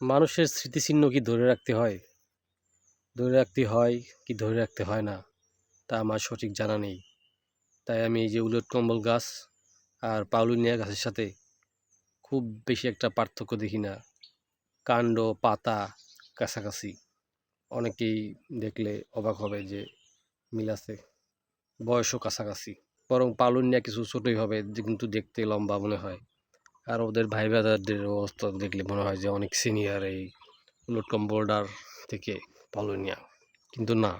মানুষের স্মৃতিচিহ্ন কি ধরে রাখতে হয়? ধরে রাখতে হয় কি ধরে রাখতে হয় না? তা আমার সঠিক জানা নেই। তাই আমি এই যে উলট কম্বল গাছ আর পাউলিনিয়া গাছের সাথে খুব বেশি একটা পার্থক্য দেখি না। কাণ্ড, পাতা কাছাকাছি। অনেকেই দেখলে অবাক হবে যে মিল আছে। বয়সও কাছাকাছি। বরং পাউলিনিয়া কিছু ছোটোই হবে কিন্তু দেখতে লম্বা মনে হয়। আর ওদের ভাই ব্রাদারদের অবস্থা দেখলে মনে হয় যে অনেক সিনিয়র এই উলট কম্বোল্ডার থেকে পাউলিনিয়া কিন্তু না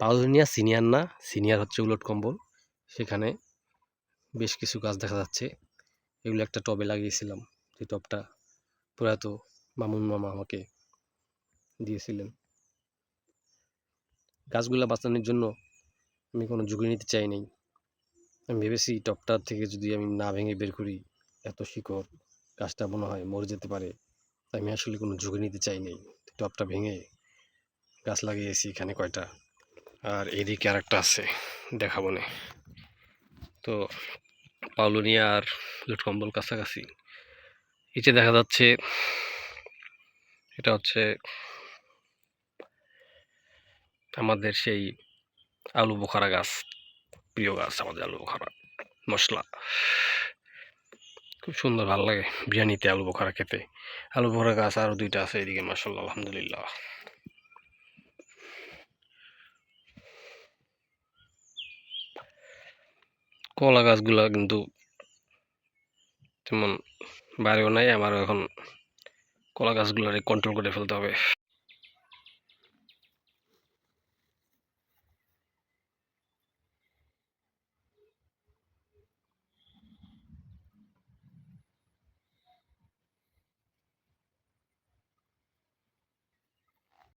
পাউলিনিয়া সিনিয়র না সিনিয়র হচ্ছে উলট কম্বল সেখানে বেশ কিছু গাছ দেখা যাচ্ছে। এগুলো একটা টবে লাগিয়েছিলাম। যে টবটা প্রয়াত মামুন মামা আমাকে দিয়েছিলেন। গাছগুলা বাঁচানোর জন্য আমি কোনো ঝুঁকি নিতে চাই নাই। আমি ভেবেছি টবটা থেকে যদি আমি না ভেঙে বের করি এত শিকড়, গাছটা মনে হয় মরে যেতে পারে। তাই আমি আসলে কোনো ঝুঁকি নিতে চাই নাই। টবটা ভেঙে গাছ লাগিয়েছি এখানে কয়টা। আর এদিকে আর একটা আছে, দেখাবো তো পাউলুনিয়া আর লুটকম্বল কাছাকাছি। নিচে দেখা যাচ্ছে, এটা হচ্ছে আমাদের সেই আলু বোখারা গাছ, প্রিয় গাছ, আমাদের আলু বোখারা মশলা। খুব সুন্দর, ভালো লাগে। বিরিয়ানিতে আলু বোখারা খেতে। আলু বোখারা গাছ আরও দুইটা আছে এদিকে মাসাল্লাহ আলহামদুলিল্লাহ। কলা গাছগুলা কিন্তু তেমন বাইরেও নাই, আমারও এখন কলা গাছগুলোরে কন্ট্রোল করে ফেলতে হবে।